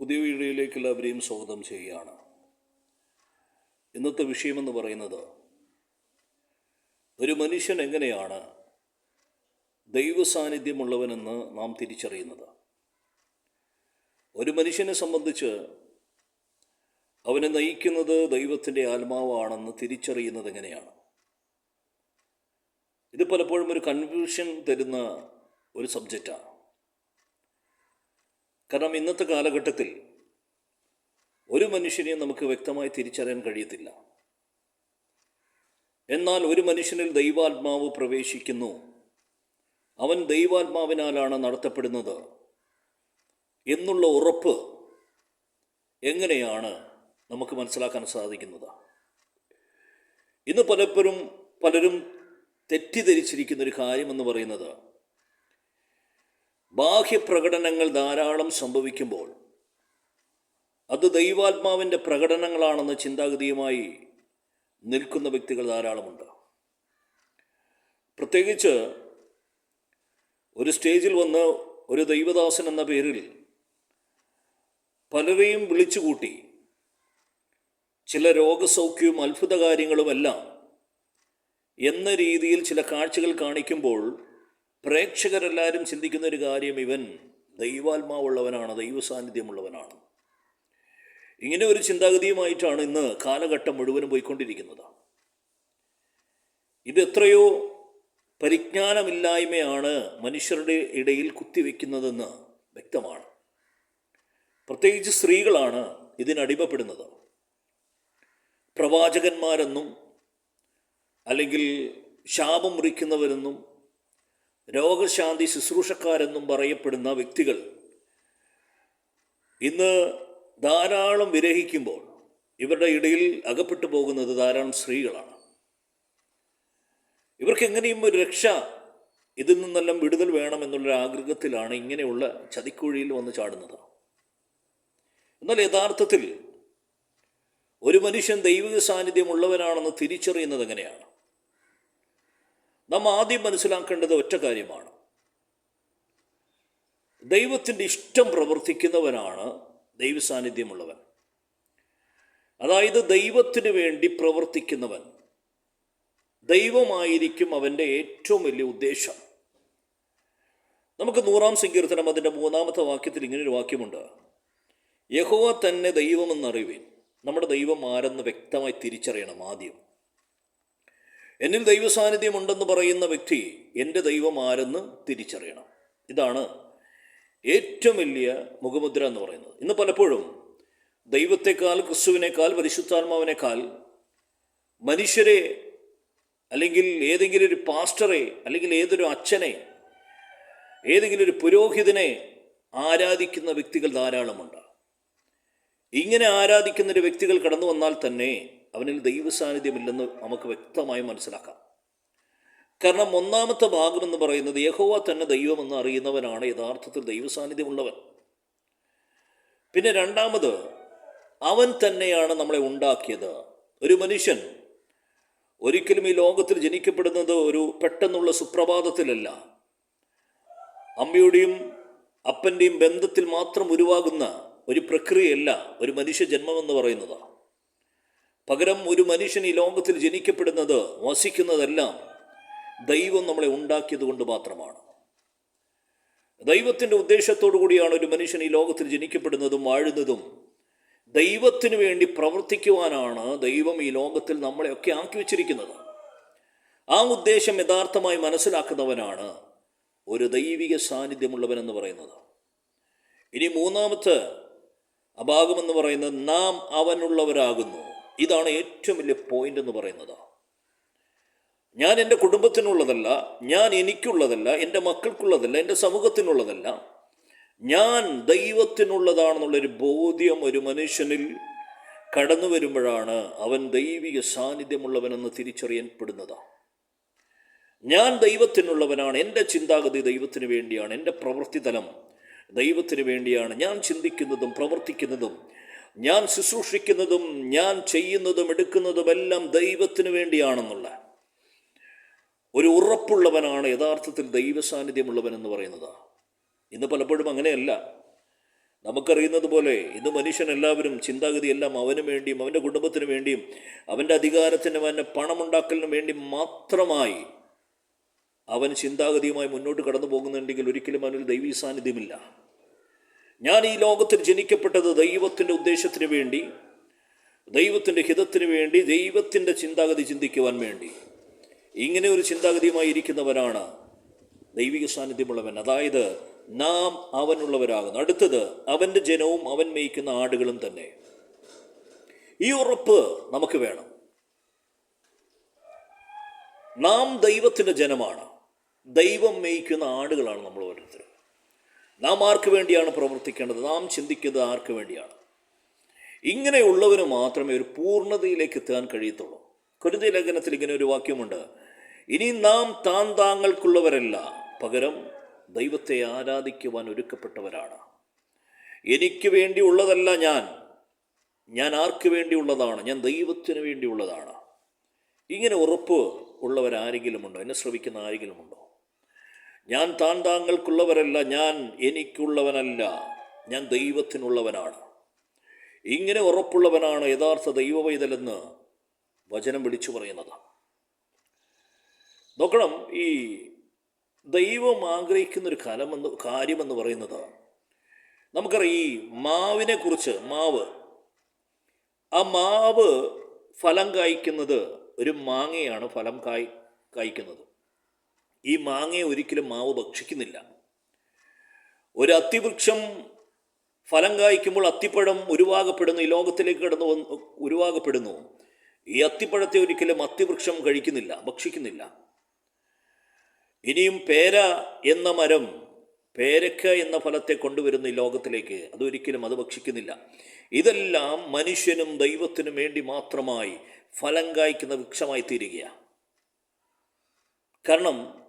പുതിയ വീഡിയോയിലേക്ക് എല്ലാവരെയും സ്വാഗതം ചെയ്യുകയാണ്. ഇന്നത്തെ വിഷയമെന്ന് പറയുന്നത് ഒരു മനുഷ്യൻ എങ്ങനെയാണ് ദൈവ സാന്നിധ്യമുള്ളവനെന്ന് നാം തിരിച്ചറിയുന്നത്? ഒരു മനുഷ്യനെ സംബന്ധിച്ച് അവനെ നയിക്കുന്നത് ദൈവത്തിന്റെ ആത്മാവാണെന്ന് തിരിച്ചറിയുന്നത് എങ്ങനെയാണ്? ഇത് പലപ്പോഴും ഒരു കൺഫ്യൂഷൻ തരുന്ന ഒരു സബ്ജക്റ്റാണ് കാരണം ഇന്നത്തെ കാലഘട്ടത്തിൽ ഒരു മനുഷ്യനെയും നമുക്ക് വ്യക്തമായി തിരിച്ചറിയാൻ കഴിയത്തില്ല. എന്നാൽ ഒരു മനുഷ്യനിൽ ദൈവാത്മാവ് പ്രവേശിക്കുന്നു. അവൻ ദൈവാത്മാവിനാലാണ് നടത്തപ്പെടുന്നത്. എന്നുള്ള ഉറപ്പ് എങ്ങനെയാണ് നമുക്ക് മനസ്സിലാക്കാൻ സാധിക്കുന്നത്? ഇന്ന് പലപ്പോഴും പലരും തെറ്റിദ്ധരിച്ചിരിക്കുന്ന ഒരു കാര്യമെന്ന് പറയുന്നത് ബാഹ്യപ്രകടനങ്ങൾ ധാരാളം സംഭവിക്കുമ്പോൾ അത് ദൈവാത്മാവിന്റെ പ്രകടനങ്ങളാണെന്ന ചിന്താഗതിയുമായി നിൽക്കുന്ന വ്യക്തികൾ ധാരാളമുണ്ട്. പ്രത്യേകിച്ച് ഒരു സ്റ്റേജിൽ വന്ന് ഒരു ദൈവദാസൻ എന്ന പേരിൽ പലരെയും വിളിച്ചുകൂട്ടി ചില രോഗസൗഖ്യവും അത്ഭുത കാര്യങ്ങളുമെല്ലാം എന്ന രീതിയിൽ ചില കാഴ്ചകൾ കാണിക്കുമ്പോൾ പ്രേക്ഷകരെല്ലാവരും ചിന്തിക്കുന്ന ഒരു കാര്യം ഇവൻ ദൈവാത്മാവുള്ളവനാണ് ദൈവ സാന്നിധ്യമുള്ളവനാണ് ഇങ്ങനെ ഒരു ചിന്താഗതിയുമായിട്ടാണ് ഇന്ന് കാലഘട്ടം മുഴുവനും പോയിക്കൊണ്ടിരിക്കുന്നത് ഇത് എത്രയോ പരിജ്ഞാനമില്ലായ്മയാണ് മനുഷ്യരുടെ ഇടയിൽ കുത്തിവെക്കുന്നതെന്ന് വ്യക്തമാണ്. പ്രത്യേകിച്ച് സ്ത്രീകളാണ് ഇതിനടിമപ്പെടുന്നത് പ്രവാചകന്മാരെന്നും അല്ലെങ്കിൽ ശാപം മുറിക്കുന്നവരെന്നും രോഗശാന്തി ശുശ്രൂഷക്കാരെന്നും പറയപ്പെടുന്ന വ്യക്തികൾ ഇന്ന് ധാരാളം വിരഹിക്കുമ്പോൾ ഇവരുടെ ഇടയിൽ അകപ്പെട്ടു പോകുന്നത് ധാരാളം സ്ത്രീകളാണ്. ഇവർക്ക് എങ്ങനെയും ഒരു രക്ഷ ഇതിൽ നിന്നെല്ലാം വിടുതൽ വേണമെന്നുള്ള ആഗ്രഹത്തിലാണ് ഇങ്ങനെയുള്ള ചതിക്കുഴിയിൽ വന്ന് ചാടുന്നത്. എന്നാൽ യഥാർത്ഥത്തിൽ ഒരു മനുഷ്യൻ ദൈവിക സാന്നിധ്യമുള്ളവനാണെന്ന് തിരിച്ചറിയുന്നത് എങ്ങനെയാണ്? നാം ആദ്യം മനസ്സിലാക്കേണ്ടത് ഒറ്റ കാര്യമാണ്. ദൈവത്തിന്റെ ഇഷ്ടം പ്രവർത്തിക്കുന്നവനാണ് ദൈവസാന്നിധ്യമുള്ളവൻ. അതായത് ദൈവത്തിന് വേണ്ടി പ്രവർത്തിക്കുന്നവൻ. ദൈവമായിരിക്കും അവന്റെ ഏറ്റവും വലിയ ഉദ്ദേശം. നമുക്ക് നൂറാം സങ്കീർത്തനം അതിന്റെ മൂന്നാമത്തെ വാക്യത്തിൽ ഇങ്ങനൊരു വാക്യമുണ്ട്. യഹോവ തന്നെ ദൈവമെന്നറിയുവിൻ. നമ്മുടെ ദൈവം ആരെന്ന് വ്യക്തമായി തിരിച്ചറിയണം ആദ്യം. എന്നിൽ ദൈവസാന്നിധ്യം ഉണ്ടെന്ന് പറയുന്ന വ്യക്തി എന്റെ ദൈവം ആരെന്ന് തിരിച്ചറിയണം. ഇതാണ് ഏറ്റവും വലിയ മുഖമുദ്ര എന്ന് പറയുന്നത്. ഇന്ന് പലപ്പോഴും ദൈവത്തെക്കാൾ ക്രിസ്തുവിനേക്കാൾ പരിശുദ്ധാത്മാവിനേക്കാൾ മനുഷ്യരെ അല്ലെങ്കിൽ ഏതെങ്കിലും ഒരു പാസ്റ്ററെ അല്ലെങ്കിൽ ഏതൊരു അച്ഛനെ ഏതെങ്കിലും ഒരു പുരോഹിതനെ ആരാധിക്കുന്ന വ്യക്തികൾ ധാരാളമുണ്ട്. ഇങ്ങനെ ആരാധിക്കുന്ന ഒരു വ്യക്തികൾ കടന്നു വന്നാൽ തന്നെ അവനിൽ ദൈവസാന്നിധ്യമില്ലെന്ന് നമുക്ക് വ്യക്തമായി മനസ്സിലാക്കാം. കാരണം ഒന്നാമത്തെ ഭാഗം എന്ന് പറയുന്നത് യഹോവ തന്നെ ദൈവമെന്ന് അറിയുന്നവനാണ് യഥാർത്ഥത്തിൽ ദൈവസാന്നിധ്യമുള്ളവൻ. പിന്നെ രണ്ടാമത് അവൻ തന്നെയാണ് നമ്മളെ ഉണ്ടാക്കിയത്. ഒരു മനുഷ്യൻ ഒരിക്കലും ഈ ലോകത്തിൽ ജനിക്കപ്പെടുന്നത് ഒരു പെട്ടെന്നുള്ള സുപ്രഭാതത്തിലല്ല. അമ്മയുടെയും അപ്പന്റെയും ബന്ധത്തിൽ മാത്രം ഉരുവാകുന്ന ഒരു പ്രക്രിയയല്ല ഒരു മനുഷ്യ ജന്മമെന്ന് പറയുന്നത്. പകരം ഒരു മനുഷ്യൻ ഈ ലോകത്തിൽ ജനിക്കപ്പെടുന്നത് വസിക്കുന്നതെല്ലാം ദൈവം നമ്മളെ ഉണ്ടാക്കിയത് കൊണ്ട് മാത്രമാണ്. ദൈവത്തിന്റെ ഉദ്ദേശത്തോടു കൂടിയാണ് ഒരു മനുഷ്യൻ ഈ ലോകത്തിൽ ജനിക്കപ്പെടുന്നതും വാഴുന്നതും. ദൈവത്തിന് വേണ്ടി പ്രവർത്തിക്കുവാനാണ് ദൈവം ഈ ലോകത്തിൽ നമ്മളെയൊക്കെ ആക്കി വച്ചിരിക്കുന്നത്. ആ ഉദ്ദേശം യഥാർത്ഥമായി മനസ്സിലാക്കുന്നവനാണ് ഒരു ദൈവിക സാന്നിധ്യമുള്ളവനെന്ന് പറയുന്നത്. ഇനി മൂന്നാമത്തെ അഭാഗമെന്ന് പറയുന്നത് നാം അവനുള്ളവരാകുന്നു. ഇതാണ് ഏറ്റവും വലിയ പോയിന്റ് എന്ന് പറയുന്നത്. ഞാൻ എന്റെ കുടുംബത്തിനുള്ളതല്ല ഞാൻ എനിക്കുള്ളതല്ല എന്റെ മക്കൾക്കുള്ളതല്ല എന്റെ സമൂഹത്തിനുള്ളതല്ല ഞാൻ ദൈവത്തിനുള്ളതാണെന്നുള്ളൊരു ബോധ്യം ഒരു മനുഷ്യനിൽ കടന്നു വരുമ്പോഴാണ് അവൻ ദൈവിക സാന്നിധ്യമുള്ളവനെന്ന് തിരിച്ചറിയപ്പെടുന്നത്. ഞാൻ ദൈവത്തിനുള്ളവനാണ് എന്റെ ചിന്താഗതി ദൈവത്തിന് വേണ്ടിയാണ് എന്റെ പ്രവൃത്തിതലം ദൈവത്തിന് വേണ്ടിയാണ്. ഞാൻ ചിന്തിക്കുന്നതും പ്രവർത്തിക്കുന്നതും ഞാൻ ശുശ്രൂഷിക്കുന്നതും ഞാൻ ചെയ്യുന്നതും എടുക്കുന്നതുമെല്ലാം ദൈവത്തിന് വേണ്ടിയാണെന്നുള്ള ഒരു ഉറപ്പുള്ളവനാണ് യഥാർത്ഥത്തിൽ ദൈവ സാന്നിധ്യമുള്ളവൻ എന്ന് പറയുന്നത്. ഇന്ന് പലപ്പോഴും അങ്ങനെയല്ല. നമുക്കറിയുന്നത് പോലെ ഇന്ന് മനുഷ്യൻ എല്ലാവരും ചിന്താഗതി എല്ലാം അവന് വേണ്ടിയും അവന്റെ കുടുംബത്തിന് വേണ്ടിയും അവന്റെ അധികാരത്തിനും അവന്റെ പണമുണ്ടാക്കലിനും വേണ്ടി മാത്രമായി അവൻ ചിന്താഗതിയുമായി മുന്നോട്ട് കടന്നു പോകുന്നുണ്ടെങ്കിൽ ഒരിക്കലും അവനൊരു ദൈവീ സാന്നിധ്യമില്ല ഞാൻ ഈ ലോകത്തിൽ ജനിക്കപ്പെട്ടത് ദൈവത്തിന്റെ ഉദ്ദേശത്തിന് വേണ്ടി ദൈവത്തിന്റെ ഹിതത്തിന് വേണ്ടി ദൈവത്തിന്റെ ചിന്താഗതി ചിന്തിക്കുവാൻ വേണ്ടി. ഇങ്ങനെ ഒരു ചിന്താഗതിയുമായി ഇരിക്കുന്നവരാണ് ദൈവിക സാന്നിധ്യമുള്ളവൻ. അതായത് നാം അവനുള്ളവരാകുന്നു. അടുത്തത് അവന്റെ ജനവും അവൻ മേയ്ക്കുന്ന ആടുകളും തന്നെ. ഈ ഉറപ്പ് നമുക്ക് വേണം. നാം ദൈവത്തിന്റെ ജനമാണ്. ദൈവം മേയ്ക്കുന്ന ആടുകളാണ് നമ്മൾ ഓരോരുത്തരും. നാം ആർക്ക് വേണ്ടിയാണ് പ്രവർത്തിക്കേണ്ടത്? നാം ചിന്തിക്കുന്നത് ആർക്ക് വേണ്ടിയാണ്? ഇങ്ങനെയുള്ളവന് മാത്രമേ ഒരു പൂർണതയിലേക്ക് എത്താൻ കഴിയത്തുള്ളൂ. കുരുതി ലേഖനത്തിൽ ഇങ്ങനെ ഒരു വാക്യമുണ്ട്. ഇനി നാം താൻ താങ്കൾക്കുള്ളവരല്ല പകരം ദൈവത്തെ ആരാധിക്കുവാൻ ഒരുക്കപ്പെട്ടവരാണ്. എനിക്ക് വേണ്ടിയുള്ളതല്ല ഞാൻ. ഞാൻ ആർക്ക് വേണ്ടിയുള്ളതാണ്? ഞാൻ ദൈവത്തിന് വേണ്ടിയുള്ളതാണ്. ഇങ്ങനെ ഉറപ്പ് ഉള്ളവരാരെങ്കിലുമുണ്ടോ? എന്നെ ശ്രവിക്കുന്ന ആരെങ്കിലുമുണ്ടോ? ഞാൻ താൻ താങ്കൾക്കുള്ളവരല്ല ഞാൻ എനിക്കുള്ളവനല്ല. ഞാൻ ദൈവത്തിനുള്ളവനാണ്. ഇങ്ങനെ ഉറപ്പുള്ളവനാണ് യഥാർത്ഥ ദൈവവൈതലെന്ന് വചനം വിളിച്ചു പറയുന്നത്. നോക്കണം ഈ ദൈവം ആഗ്രഹിക്കുന്ന ഒരു കലമെന്ന് കാര്യമെന്ന് പറയുന്നത് നമുക്കറിയാം ഈ മാവിനെ കുറിച്ച് മാവ്. ആ മാവ് ഫലം കായ്ക്കുന്നത് ഒരു മാങ്ങയാണ് ഫലം കായ് കായ്ക്കുന്നത്. ഈ മാങ്ങയെ ഒരിക്കലും മാവ് ഭക്ഷിക്കുന്നില്ല. ഒരു അത്തിവൃക്ഷം ഫലം കായ്ക്കുമ്പോൾ അത്തിപ്പഴം ഉരുവാകപ്പെടുന്നു ഈ ലോകത്തിലേക്ക് കടന്നു ഉരുവാകപ്പെടുന്നു. ഈ അത്തിപ്പഴത്തെ ഒരിക്കലും അത്തിവൃക്ഷം കഴിക്കുന്നില്ല ഭക്ഷിക്കുന്നില്ല. ഇനിയും പേര എന്ന മരം പേരക്ക എന്ന ഫലത്തെ കൊണ്ടുവരുന്ന ഈ ലോകത്തിലേക്ക് അതൊരിക്കലും അത് ഭക്ഷിക്കുന്നില്ല. ഇതെല്ലാം മനുഷ്യനും ദൈവത്തിനും വേണ്ടി മാത്രമായി ഫലം കായ്ക്കുന്ന വൃക്ഷമായി തീരുകയാണ് കാരണം